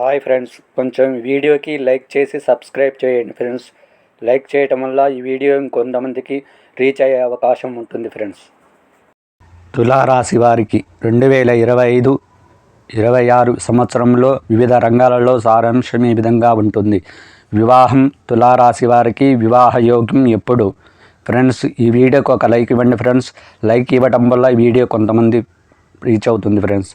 Hi friends కొంచెం వీడియోకి like చేసి సబ్స్క్రైబ్ చేయండి ఫ్రెండ్స్. లైక్ చేయటం వల్ల ఈ వీడియో ఇంకొంతమందికి రీచ్ అయ్యే అవకాశం ఉంటుంది ఫ్రెండ్స్. తులారాశి వారికి రెండు వేల ఇరవై ఐదు ఇరవై ఆరు సంవత్సరంలో వివిధ రంగాలలో సారాంశం ఈ విధంగా ఉంటుంది. వివాహం తులారాశి వారికి వివాహ యోగ్యం ఎప్పుడు? ఫ్రెండ్స్ ఈ వీడియోకి ఒక లైక్ ఇవ్వండి ఫ్రెండ్స్. లైక్ ఇవ్వటం వల్ల ఈ వీడియో కొంతమంది రీచ్ అవుతుంది ఫ్రెండ్స్.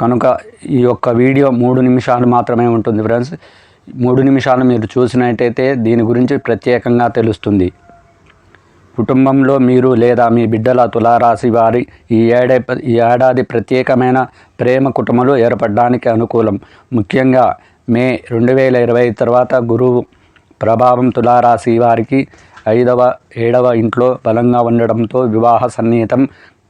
కనుక ఈ యొక్క వీడియో మూడు నిమిషాలు మాత్రమే ఉంటుంది ఫ్రెండ్స్. మూడు నిమిషాలు మీరు చూసినట్టయితే దీని గురించి ప్రత్యేకంగా తెలుస్తుంది. కుటుంబంలో మీరు లేదా మీ బిడ్డల తులారాశి వారి ఈ ఏడే ఈ ఏడాది ప్రత్యేకమైన ప్రేమ కుటుంబాలు ఏర్పడడానికి అనుకూలం. ముఖ్యంగా మే రెండు వేల ఇరవై తర్వాత గురువు ప్రభావం తులారాశి వారికి ఐదవ ఏడవ ఇంట్లో బలంగా ఉండడంతో వివాహ సన్నిహితం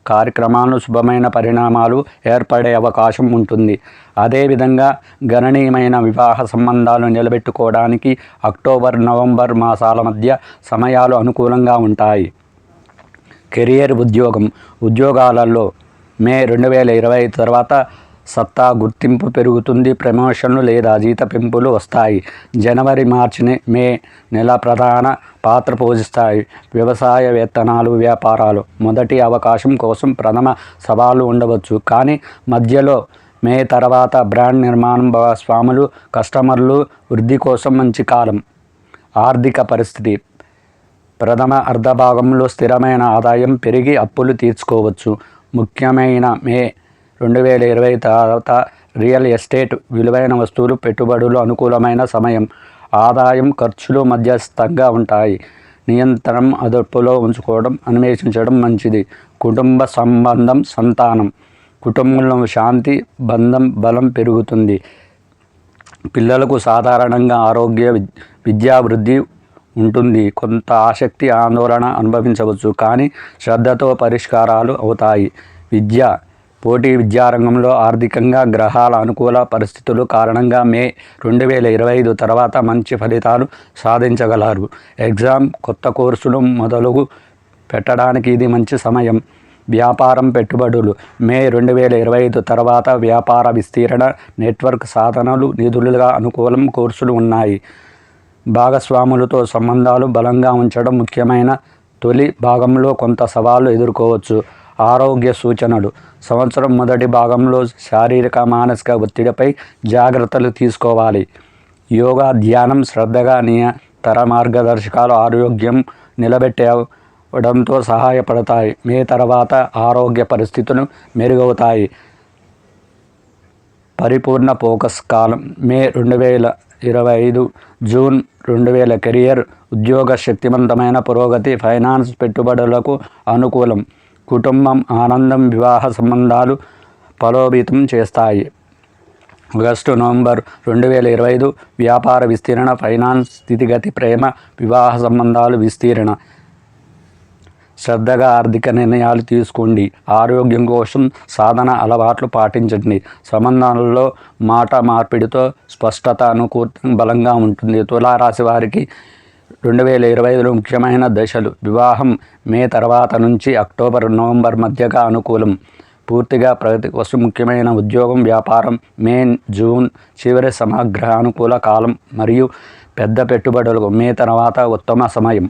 కార్యక్రమాలు శుభమైన పరిణామాలు ఏర్పడే అవకాశం ఉంటుంది. అదేవిధంగా గణనీయమైన వివాహ సంబంధాలు నిలబెట్టుకోవడానికి అక్టోబర్ నవంబర్ మాసాల మధ్య సమయాలు అనుకూలంగా ఉంటాయి. కెరియర్ ఉద్యోగం. ఉద్యోగాలలో మే రెండు వేల ఇరవై తర్వాత సత్తా గుర్తింపు పెరుగుతుంది ప్రమోషన్లు లేదా జీత పెంపులు వస్తాయి. జనవరి మార్చి మే నెల ప్రధాన పాత్ర పోషిస్తాయి. వ్యవసాయ వేతనాలు వ్యాపారాలు మొదటి అవకాశం కోసం ప్రథమ సవాలు ఉండవచ్చు. కానీ మధ్యలో మే తర్వాత బ్రాండ్ నిర్మాణం భాగస్వాములు కస్టమర్లు వృద్ధి కోసం మంచి కాలం. ఆర్థిక పరిస్థితి. ప్రథమ అర్ధభాగంలో స్థిరమైన ఆదాయం పెరిగి అప్పులు తీర్చుకోవచ్చు. ముఖ్యమైన మే రెండు వేల ఇరవై తర్వాత రియల్ ఎస్టేట్ విలువైన వస్తువులు పెట్టుబడులు అనుకూలమైన సమయం ఆదాయం ఖర్చులు మధ్యస్థంగా ఉంటాయి. నియంత్రణం అదుపులో ఉంచుకోవడం అన్వేషించడం మంచిది. కుటుంబ సంబంధం సంతానం. కుటుంబంలో శాంతి బంధం బలం పెరుగుతుంది. పిల్లలకు సాధారణంగా ఆరోగ్య విద్యాభివృద్ధి ఉంటుంది. కొంత ఆసక్తి ఆందోళన అనుభవించవచ్చు కానీ శ్రద్ధతో పరిష్కారాలు అవుతాయి. విద్య పోటీ విద్యారంగంలో ఆర్థికంగా గ్రహాల అనుకూల పరిస్థితులు కారణంగా మే రెండు వేల ఇరవై ఐదు తర్వాత మంచి ఫలితాలు సాధించగలరు. ఎగ్జామ్ కొత్త కోర్సులు మొదలుగు పెట్టడానికి ఇది మంచి సమయం. వ్యాపారం పెట్టుబడులు. మే రెండు వేల ఇరవై ఐదు తర్వాత వ్యాపార విస్తీరణ నెట్వర్క్ సాధనలు నిధులుగా అనుకూలం కోర్సులు ఉన్నాయి. భాగస్వాములతో సంబంధాలు బలంగా ఉంచడం ముఖ్యమైన తొలి భాగంలో కొంత సవాళ్ళు ఎదుర్కోవచ్చు. ఆరోగ్య సూచనలు. సంవత్సరం మొదటి భాగంలో శారీరక మానసిక ఒత్తిడిపై జాగ్రత్తలు తీసుకోవాలి. యోగా ధ్యానం శ్రద్ధగా నియంతర మార్గదర్శకాలు ఆరోగ్యం నిలబెట్టడంతో సహాయపడతాయి. మే తర్వాత ఆరోగ్య పరిస్థితులు మెరుగవుతాయి. పరిపూర్ణ ఫోకస్ కాలం. మే రెండు వేల ఇరవై ఐదు జూన్ రెండు వేల కెరియర్ ఉద్యోగ శక్తివంతమైన పురోగతి ఫైనాన్స్ పెట్టుబడులకు అనుకూలం. కుటుంబం ఆనందం వివాహ సంబంధాలు బలోపేతం చేస్తాయి. ఆగస్టు నవంబర్ రెండు వేల ఇరవై ఐదు వ్యాపార విస్తీరణ ఫైనాన్స్ స్థితిగతి ప్రేమ వివాహ సంబంధాలు విస్తీరణ. శ్రద్ధగా ఆర్థిక నిర్ణయాలు తీసుకోండి. ఆరోగ్యం కోసం సాధన అలవాట్లు పాటించండి. సంబంధాలలో మాట మార్పిడితో స్పష్టత అనుకూలం బలంగా ఉంటుంది. తులారాశి వారికి రెండు వేల ఇరవై ఐదులో ముఖ్యమైన దశలు. వివాహం మే తర్వాత నుంచి అక్టోబర్ నవంబర్ మధ్యగా అనుకూలం. పూర్తిగా ప్రగతి కోసం ముఖ్యమైన ఉద్యోగం వ్యాపారం మే జూన్ చివరి సమగ్ర అనుకూల కాలం మరియు పెద్ద పెట్టుబడులకు మే తర్వాత ఉత్తమ సమయం.